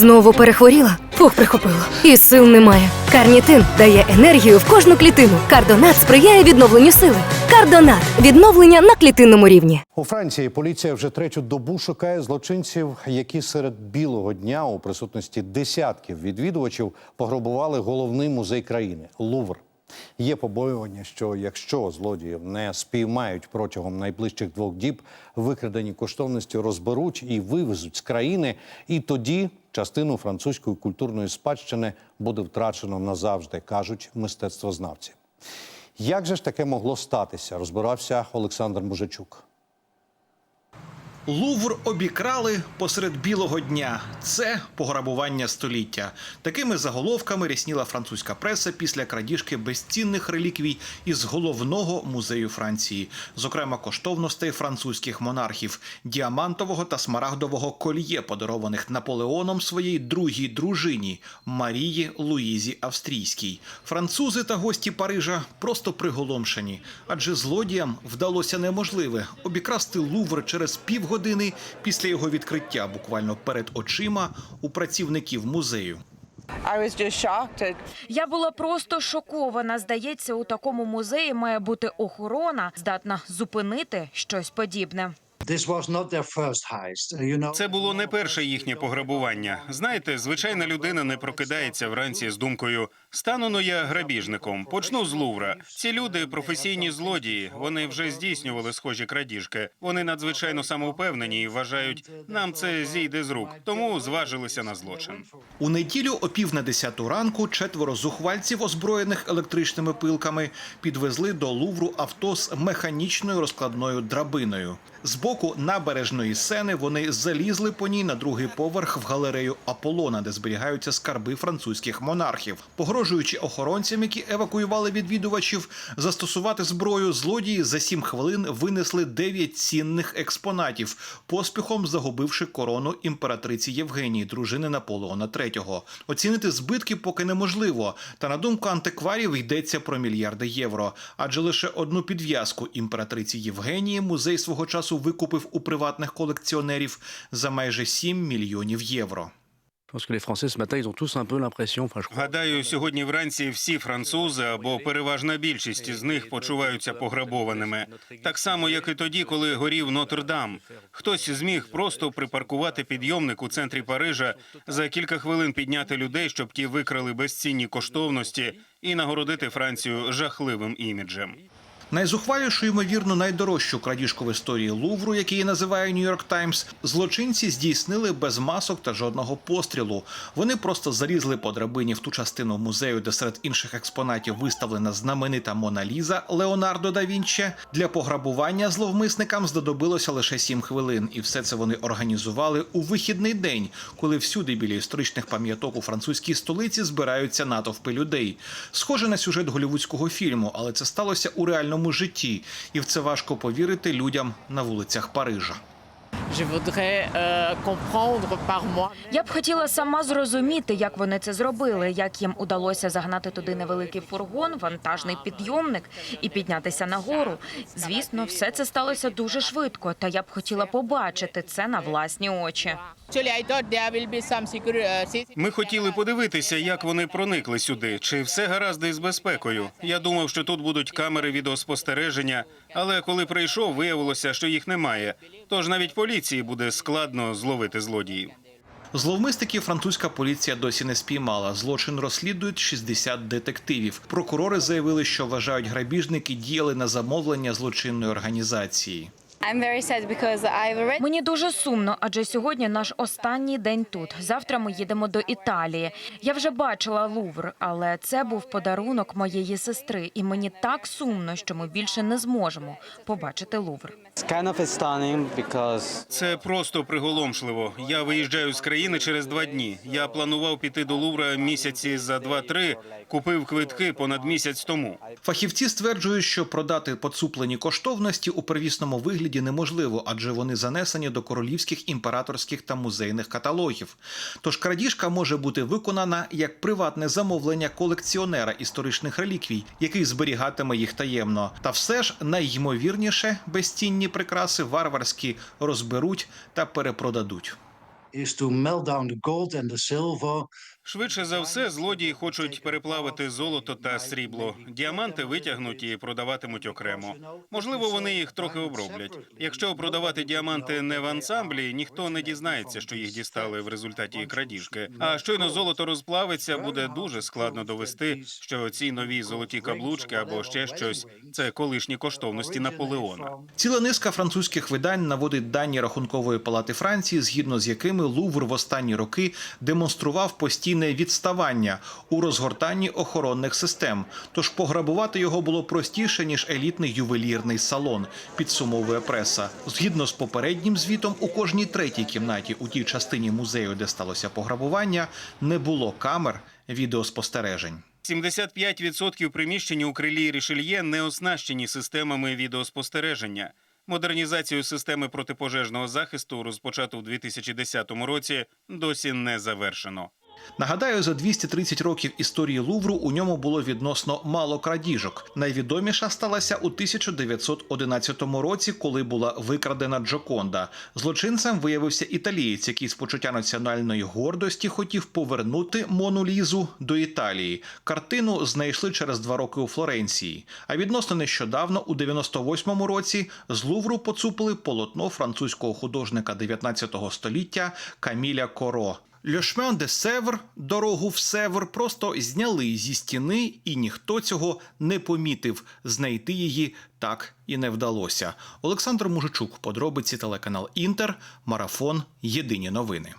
Знову перехворіла, фух прихопило. І сил немає. Карнітин дає енергію в кожну клітину. Кардонат сприяє відновленню сили. Кардонат відновлення на клітинному рівні. У Франції поліція вже третю добу шукає злочинців, які серед білого дня у присутності десятків відвідувачів пограбували головний музей країни Лувр. Є побоювання, що якщо злодіїв не спіймають протягом найближчих двох діб, викрадені коштовності розберуть і вивезуть з країни, і тоді частину французької культурної спадщини буде втрачено назавжди, кажуть мистецтвознавці. Як же ж таке могло статися? Розбирався Олександр Мужичук. Лувр обікрали посеред білого дня. Це пограбування століття. Такими заголовками рясніла французька преса після крадіжки безцінних реліквій із головного музею Франції, зокрема коштовностей французьких монархів, діамантового та смарагдового кольє, подарованих Наполеоном своїй другій дружині Марії Луїзі Австрійській. Французи та гості Парижа просто приголомшені, адже злодіям вдалося неможливе обікрасти Лувр через півгодини після його відкриття, буквально перед очима у працівників музею. Я була просто шокована. Здається, у такому музеї має бути охорона, здатна зупинити щось подібне. This was not their first heist. Це було не перше їхнє пограбування. Знаєте, звичайна людина не прокидається вранці з думкою стану ну я грабіжником, почну з Лувра. Ці люди професійні злодії. Вони вже здійснювали схожі крадіжки. Вони надзвичайно самовпевнені і вважають, нам це зійде з рук, тому зважилися на злочин. У неділю о пів на десяту ранку четверо зухвальців, озброєних електричними пилками, підвезли до Лувру авто з механічною розкладною драбиною. З боку набережної сени вони залізли по ній на другий поверх в галерею Аполлона, де зберігаються скарби французьких монархів. Погрожуючи охоронцям, які евакуювали відвідувачів, застосувати зброю, злодії за сім хвилин винесли дев'ять цінних експонатів, поспіхом загубивши корону імператриці Євгенії, дружини Наполеона III. Оцінити збитки поки неможливо. Та на думку антикварів йдеться про мільярди євро. Адже лише одну підв'язку імператриці Євгенії музей свого часу викупив у приватних колекціонерів за майже 7 мільйонів євро. Гадаю, сьогодні вранці всі французи або переважна більшість з них почуваються пограбованими. Так само, як і тоді, коли горів Нотр-Дам. Хтось зміг просто припаркувати підйомник у центрі Парижа за кілька хвилин підняти людей, щоб ті викрали безцінні коштовності і нагородити Францію жахливим іміджем. Найзухвалішу, ймовірно, найдорожчу крадіжку в історії Лувру, який називає Нью-Йорк Таймс, злочинці здійснили без масок та жодного пострілу. Вони просто залізли по драбині в ту частину музею, де серед інших експонатів виставлена знаменита Мона Ліза Леонардо да Вінче. Для пограбування зловмисникам знадобилося лише сім хвилин, і все це вони організували у вихідний день, коли всюди біля історичних пам'яток у французькій столиці збираються натовпи людей. Схоже на сюжет голівудського фільму, але це сталося у реальному житті, і в це важко повірити людям на вулицях Парижа. Euh. Я б хотіла сама зрозуміти, як вони це зробили, як їм удалося загнати туди невеликий фургон, вантажний підйомник і піднятися нагору. Звісно, все це сталося дуже швидко, та я б хотіла побачити це на власні очі. Actually, I thought there will be some security. Uh, Ми хотіли подивитися, як вони проникли сюди. Чи все гаразд із безпекою? Я думав, що тут будуть камери відеоспостереження, але коли прийшов, виявилося, що їх немає. Тож навіть поліції буде складно зловити злодіїв. Зловмисників французька поліція досі не спіймала. Злочин розслідують 60 детективів. Прокурори заявили, що вважають грабіжники діяли на замовлення злочинної організації. I'm very sad because I've already Мені дуже сумно, адже сьогодні наш останній день тут. Завтра ми їдемо до Італії. Я вже бачила Лувр, але це був подарунок моєї сестри, і мені так сумно, що ми більше не зможемо побачити Лувр. It's kind of stunning because Це просто приголомшливо. Я виїжджаю з країни через два дні. Я планував піти до Лувра місяці за два-три. Купив квитки понад місяць тому. Фахівці стверджують, що продати поцуплені коштовності у первісному вигляді неможливо, адже вони занесені до королівських, імператорських та музейних каталогів. Тож крадіжка може бути виконана як приватне замовлення колекціонера історичних реліквій, який зберігатиме їх таємно. Та все ж найймовірніше безцінні прикраси варварські розберуть та перепродадуть. is to melt down the gold and the silver Швидше за все, злодії хочуть переплавити золото та срібло. Діаманти витягнуть і продаватимуть окремо. Можливо, вони їх трохи оброблять. Якщо продавати діаманти не в ансамблі, ніхто не дізнається, що їх дістали в результаті крадіжки. А щойно золото розплавиться, буде дуже складно довести, що ці нові золоті каблучки або ще щось це колишні коштовності Наполеона. Ціла низка французьких видань наводить дані рахункової палати Франції, згідно з якими Лувр в останні роки демонстрував постійне відставання у розгортанні охоронних систем. Тож пограбувати його було простіше ніж елітний ювелірний салон. Підсумовує преса. Згідно з попереднім звітом, у кожній третій кімнаті у тій частині музею, де сталося пограбування, не було камер відеоспостережень. 75% приміщень у крилі Рішельє не оснащені системами відеоспостереження. Модернізацію системи протипожежного захисту, розпочату у 2010 році, досі не завершено. Нагадаю, за 230 років історії Лувру у ньому було відносно мало крадіжок. Найвідоміша сталася у 1911 році, коли була викрадена Джоконда. Злочинцем виявився італієць, який з почуття національної гордості хотів повернути Мону Лізу до Італії. Картину знайшли через два роки у Флоренції. А відносно нещодавно, у 98-му році, з Лувру поцупили полотно французького художника 19 століття Каміля Коро. Le де Севр, дорогу в Севр, просто зняли зі стіни, і ніхто цього не помітив. Знайти її так і не вдалося. Олександр Мужичук, подробиці телеканал Інтер, марафон. Єдині новини.